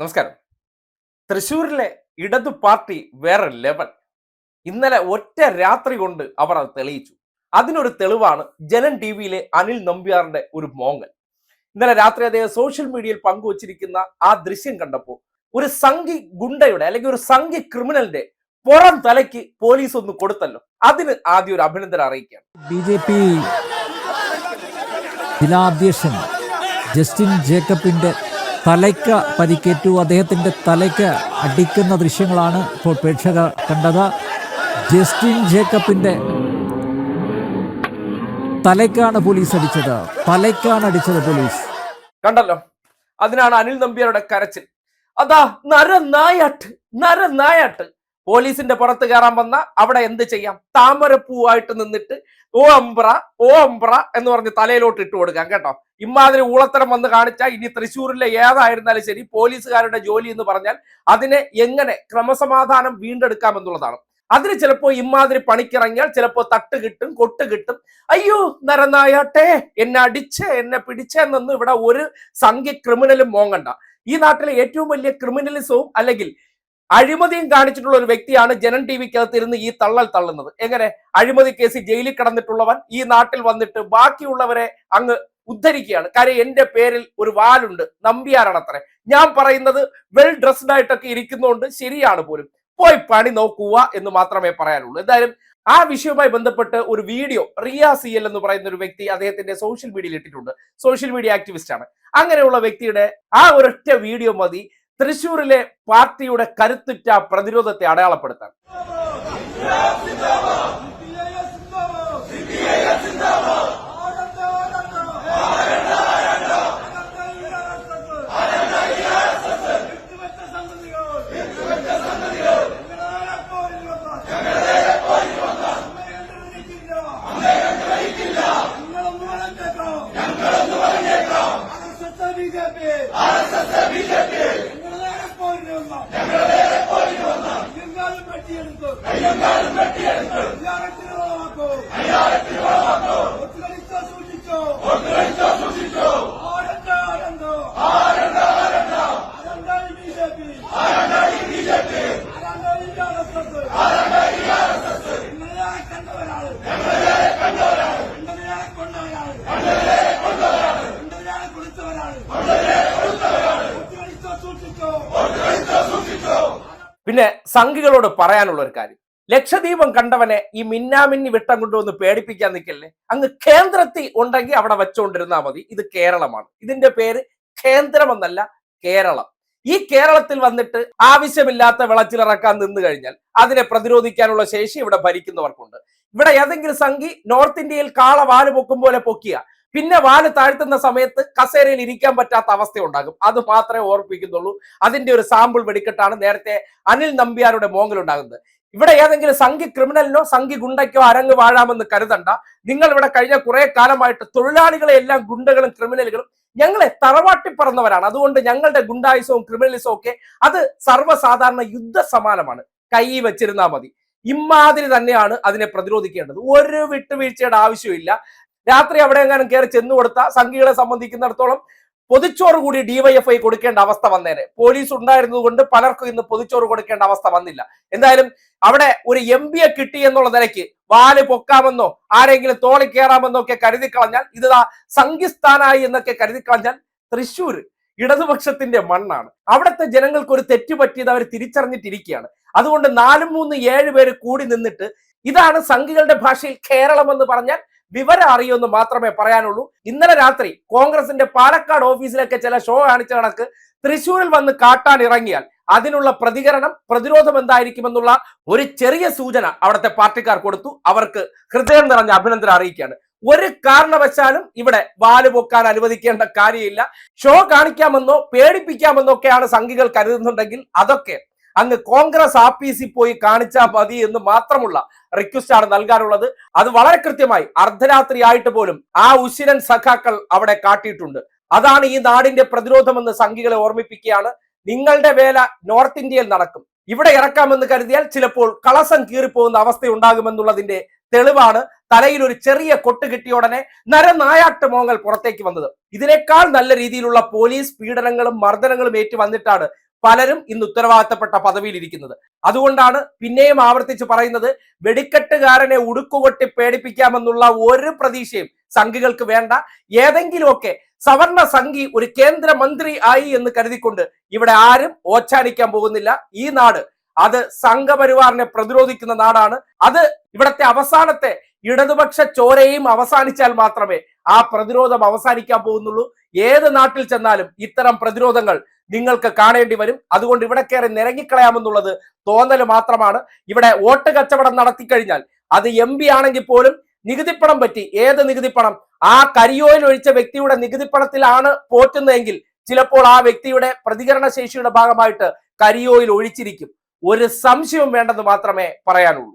നമസ്കാരം. തൃശ്ശൂരിലെ ഇടതു പാർട്ടി വേറെ ലെവൽ. ഇന്നലെ ഒറ്റ രാത്രി കൊണ്ട് അവർ അത് തെളിയിച്ചു. അതിനൊരു തെളിവാണ് ജനൻ ടി വിയിലെ അനിൽ നമ്പ്യാറിന്റെ ഒരു മോങ്ങൽ. ഇന്നലെ രാത്രി അദ്ദേഹം സോഷ്യൽ മീഡിയയിൽ പങ്കുവച്ചിരിക്കുന്ന ആ ദൃശ്യം കണ്ടപ്പോൾ ഒരു സംഘി ഗുണ്ടയുടെ അല്ലെങ്കിൽ ഒരു സംഘി ക്രിമിനലിന്റെ പുറം തലയ്ക്ക് പോലീസ് ഒന്ന് കൊടുത്തല്ലോ. അതിന് ആദ്യം ഒരു അഭിനന്ദനം അറിയിക്കുകയാണ്. ബി ജെ പി ജസ്റ്റിൻ ജേക്കബിന്റെ തലയ്ക്ക് പരിക്കേറ്റു. അദ്ദേഹത്തിന്റെ തലയ്ക്ക് അടിക്കുന്ന ദൃശ്യങ്ങളാണ് ഇപ്പോൾ പ്രേക്ഷകർ കണ്ടത്. ജസ്റ്റിൻ ജേക്കബിന്റെ തലയ്ക്കാണ് പോലീസ് അടിച്ചത്. തലയ്ക്കാണ് അടിച്ചത് പോലീസ്. കണ്ടല്ലോ? അതിനാണ് അനിൽ നമ്പ്യാരുടെ കരച്ചിൽ. അതാ നര നായാട്ട് നര നായാട്ട്. പോലീസിന്റെ പുറത്ത് കയറാൻ വന്ന അവിടെ എന്ത് ചെയ്യാം? താമരപ്പൂവായിട്ട് നിന്നിട്ട് ഓ അമ്പ്ര ഓ അമ്പ്ര എന്ന് പറഞ്ഞ് തലയിലോട്ട് ഇട്ട് കൊടുക്കാം കേട്ടോ. ഇമാതിരി ഊളത്തരം വന്ന് കാണിച്ചാൽ ഇനി തൃശ്ശൂരിലെ ഏതായിരുന്നാലും ശരി പോലീസുകാരുടെ ജോലി എന്ന് പറഞ്ഞാൽ അതിനെ എങ്ങനെ ക്രമസമാധാനം വീണ്ടെടുക്കാമെന്നുള്ളതാണ്. അതിന് ചിലപ്പോൾ ഇമാതിരി പണിക്കിറങ്ങിയാൽ ചിലപ്പോ തട്ട് കിട്ടും കൊട്ട് കിട്ടും. അയ്യോ നരനായാട്ടെ എന്നെ അടിച്ച് എന്നെ പിടിച്ചെന്നൊന്നും ഇവിടെ ഒരു സംഖ്യ ക്രിമിനലും മോങ്ങണ്ട. ഈ നാട്ടിലെ ഏറ്റവും വലിയ ക്രിമിനലിസവും അല്ലെങ്കിൽ അഴിമതിയും കാണിച്ചിട്ടുള്ള ഒരു വ്യക്തിയാണ് ജനൻ ടി വിക്കകത്തിരുന്ന് ഈ തള്ളൽ തള്ളുന്നത്. എങ്ങനെ? അഴിമതി കേസിൽ ജയിലിൽ കിടന്നിട്ടുള്ളവൻ ഈ നാട്ടിൽ വന്നിട്ട് ബാക്കിയുള്ളവരെ അങ്ങ് ഉദ്ധരിക്കുകയാണ്. കാര്യം എന്റെ പേരിൽ ഒരു വാലുണ്ട്. നമ്പിയാരാണത്രേ. ഞാൻ പറയുന്നത് വെൽ ഡ്രസ്ഡ് ആയിട്ടൊക്കെ ഇരിക്കുന്നതുകൊണ്ട് ശരിയാണ് പോലും. പോയി പണി നോക്കുക എന്ന് മാത്രമേ പറയാനുള്ളൂ. എന്തായാലും ആ വിഷയവുമായി ബന്ധപ്പെട്ട് ഒരു വീഡിയോ റിയ സി എൽ എന്ന് പറയുന്ന ഒരു വ്യക്തി അദ്ദേഹത്തിന്റെ സോഷ്യൽ മീഡിയയിൽ ഇട്ടിട്ടുണ്ട്. സോഷ്യൽ മീഡിയ ആക്ടിവിസ്റ്റ് ആണ്. അങ്ങനെയുള്ള വ്യക്തിയുടെ ആ ഒരൊറ്റ വീഡിയോ മതി. തൃശൂരിലെ പാർട്ടിയുടെ കരുത്തുറ്റ പ്രതിരോധത്തെ അടയാളപ്പെടുത്താൻ. പിന്നെ സംഘികളോട് പറയാനുള്ള ഒരു കാര്യം. ലക്ഷദ്വീപം കണ്ടവനെ ഈ മിന്നാമിന്നി വിട്ടം കൊണ്ടുവന്ന് പേടിപ്പിക്കാൻ നിൽക്കല്ലേ? അങ്ങ് കേന്ദ്രത്തിൽ ഉണ്ടെങ്കിൽ അവിടെ വെച്ചുകൊണ്ടിരുന്നാൽ മതി. ഇത് കേരളമാണ്. ഇതിന്റെ പേര് കേന്ദ്രമെന്നല്ല കേരളം. ഈ കേരളത്തിൽ വന്നിട്ട് ആവശ്യമില്ലാത്ത വിളച്ചിലിറക്കാൻ നിന്നു കഴിഞ്ഞാൽ അതിനെ പ്രതിരോധിക്കാനുള്ള ശേഷി ഇവിടെ ഭരിക്കുന്നവർക്കുണ്ട്. ഇവിടെ ഏതെങ്കിലും സംഘി നോർത്ത് ഇന്ത്യയിൽ കാള വാൽ പൊക്കും പോലെ പൊക്കിയ പിന്നെ വാൽ താഴ്ത്തുന്ന സമയത്ത് കസേരയിൽ ഇരിക്കാൻ പറ്റാത്ത അവസ്ഥ ഉണ്ടാകും അത് മാത്രമേ ഓർപ്പിക്കുന്നുള്ളൂ അതിന്റെ ഒരു സാമ്പിൾ വെടിക്കെട്ടാണ് നേരത്തെ അനിൽ നമ്പ്യാരുടെ മോങ്ങലുണ്ടാകുന്നത്. ഇവിടെ ഏതെങ്കിലും സംഘി ക്രിമിനലിനോ സംഘി ഗുണ്ടയ്ക്കോ അരങ്ങ് വാഴാമെന്ന് കരുതണ്ട. നിങ്ങൾ ഇവിടെ കഴിഞ്ഞ കുറെ കാലമായിട്ട് തൊഴിലാളികളെ എല്ലാം ഗുണ്ടകളും ക്രിമിനലുകളും ഞങ്ങളെ തറവാട്ടി അതുകൊണ്ട് ഞങ്ങളുടെ ഗുണ്ടായുസവും ക്രിമിനലിസവും ഒക്കെ അത് സർവസാധാരണ യുദ്ധ സമാനമാണ്. കൈ വെച്ചിരുന്നാൽ മതി. ഇമാതിരി തന്നെയാണ് അതിനെ പ്രതിരോധിക്കേണ്ടത്. ഒരു വിട്ടുവീഴ്ചയുടെ ആവശ്യമില്ല രാത്രി അവിടെ എങ്ങാനും കയറി ചെന്നു കൊടുത്ത സംഘികളെ സംബന്ധിക്കുന്നിടത്തോളം പൊതിച്ചോറ് കൂടി ഡിവൈഎഫ്ഐ കൊടുക്കേണ്ട അവസ്ഥ വന്നേനെ. പോലീസ് ഉണ്ടായിരുന്നതുകൊണ്ട് പലർക്കും ഇന്ന് പൊതിച്ചോറ് കൊടുക്കേണ്ട അവസ്ഥ വന്നില്ല. എന്തായാലും അവിടെ ഒരു എം പിയെ കിട്ടി എന്നുള്ള നിലയ്ക്ക് വാൽ പൊക്കാമെന്നോ ആരെങ്കിലും തോളി കയറാമെന്നോ ഒക്കെ കരുതി കളഞ്ഞാൽ ഇത് സംഘിസ്ഥാനായി എന്നൊക്കെ കരുതി കളഞ്ഞാൽ തൃശ്ശൂർ ഇടതുപക്ഷത്തിന്റെ മണ്ണാണ്. അവിടുത്തെ ജനങ്ങൾക്ക് ഒരു തെറ്റ് പറ്റിയത് അവർ തിരിച്ചറിഞ്ഞിട്ടിരിക്കുകയാണ്. അതുകൊണ്ട് നാലും മൂന്ന് ഏഴ് പേര് കൂടി നിന്നിട്ട് ഇതാണ് സംഘികളുടെ ഭാഷയിൽ കേരളം എന്ന് പറഞ്ഞാൽ വിവരം അറിയുമെന്ന് മാത്രമേ പറയാനുള്ളൂ. ഇന്നലെ രാത്രി കോൺഗ്രസിന്റെ പാലക്കാട് ഓഫീസിലൊക്കെ ചില ഷോ കാണിച്ച കണക്ക് തൃശൂരിൽ വന്ന് കാട്ടാൻ ഇറങ്ങിയാൽ അതിനുള്ള പ്രതികരണം പ്രതിരോധം എന്തായിരിക്കുമെന്നുള്ള ഒരു ചെറിയ സൂചന അവിടുത്തെ പാർട്ടിക്കാർ കൊടുത്തു. അവർക്ക് ഹൃദയം നിറഞ്ഞ അഭിനന്ദനം അറിയിക്കുകയാണ്. ഒരു കാരണവശാലും ഇവിടെ വാൽ പൊക്കാൻ അനുവദിക്കേണ്ട കാര്യമില്ല. ഷോ കാണിക്കാമെന്നോ പേടിപ്പിക്കാമെന്നോ ഒക്കെയാണ് സംഘികൾ കരുതുന്നുണ്ടെങ്കിൽ അതൊക്കെ അങ്ങ് കോൺഗ്രസ് ആഫീസിൽ പോയി കാണിച്ചാൽ മതി എന്ന് മാത്രമുള്ള റിക്വസ്റ്റ് ആണ് നൽകാനുള്ളത്. അത് വളരെ കൃത്യമായി അർദ്ധരാത്രി ആയിട്ട് പോലും ആ ഉശിരൻ സഖാക്കൾ അവിടെ കാട്ടിയിട്ടുണ്ട്. അതാണ് ഈ നാടിന്റെ പ്രതിരോധമെന്ന് സംഘികളെ ഓർമ്മിപ്പിക്കുകയാണ്. നിങ്ങളുടെ വേല നോർത്ത് ഇന്ത്യയിൽ നടക്കും. ഇവിടെ ഇറക്കാമെന്ന് കരുതിയാൽ ചിലപ്പോൾ കളസം കീറിപ്പോകുന്ന അവസ്ഥയുണ്ടാകുമെന്നുള്ളതിന്റെ തെളിവാണ് തലയിൽ ഒരു ചെറിയ കൊട്ട് കിട്ടിയ ഉടനെ നരനായാട്ട് മോങ്ങൾ പുറത്തേക്ക് വന്നത്. ഇതിനേക്കാൾ നല്ല രീതിയിലുള്ള പോലീസ് പീഡനങ്ങളും മർദ്ദനങ്ങളും ഏറ്റു വന്നിട്ടാണ് പലരും ഇന്ന് ഉത്തരവാദിത്തപ്പെട്ട പദവിയിൽ ഇരിക്കുന്നത് അതുകൊണ്ടാണ് പിന്നെയും ആവർത്തിച്ച് പറയുന്നത് വെടിക്കെട്ടുകാരനെ ഉടുക്കുകൊട്ടി പേടിപ്പിക്കാമെന്നുള്ള ഒരു പ്രതീക്ഷയും സംഘികൾക്ക് വേണ്ട. ഏതെങ്കിലുമൊക്കെ സവർണ സംഘി ഒരു കേന്ദ്ര മന്ത്രി ആയി എന്ന് കരുതിക്കൊണ്ട് ഇവിടെ ആരും ഓച്ചാനിക്കാൻ പോകുന്നില്ല. ഈ നാട് അത് സംഘപരിവാറിനെ പ്രതിരോധിക്കുന്ന നാടാണ്. അത് ഇവിടത്തെ അവസാനത്തെ ഇടതുപക്ഷ ചോരയും അവസാനിച്ചാൽ മാത്രമേ ആ പ്രതിരോധം അവസാനിക്കാൻ പോകുന്നുള്ളൂ. ഏത് നാട്ടിൽ ചെന്നാലും ഇത്തരം പ്രതിരോധങ്ങൾ നിങ്ങൾക്ക് കാണേണ്ടി വരും. അതുകൊണ്ട് ഇവിടെ കയറി നിരങ്ങിക്കളയാമെന്നുള്ളത് തോന്നൽ മാത്രമാണ്. ഇവിടെ വോട്ട് കച്ചവടം നടത്തിക്കഴിഞ്ഞാൽ അത് എം പി ആണെങ്കിൽ പോലും നികുതിപ്പണം പറ്റി. ഏത് നികുതിപ്പണം ആ കരിയോയിൽ ഒഴിച്ച വ്യക്തിയുടെ നികുതിപ്പണത്തിലാണ് പോറ്റുന്നതെങ്കിൽ ചിലപ്പോൾ ആ വ്യക്തിയുടെ പ്രതികരണ ശേഷിയുടെ ഭാഗമായിട്ട് കരിയോയിൽ ഒഴിച്ചിരിക്കും. ഒരു സംശയവും വേണ്ടെന്ന് മാത്രമേ പറയാനുള്ളൂ.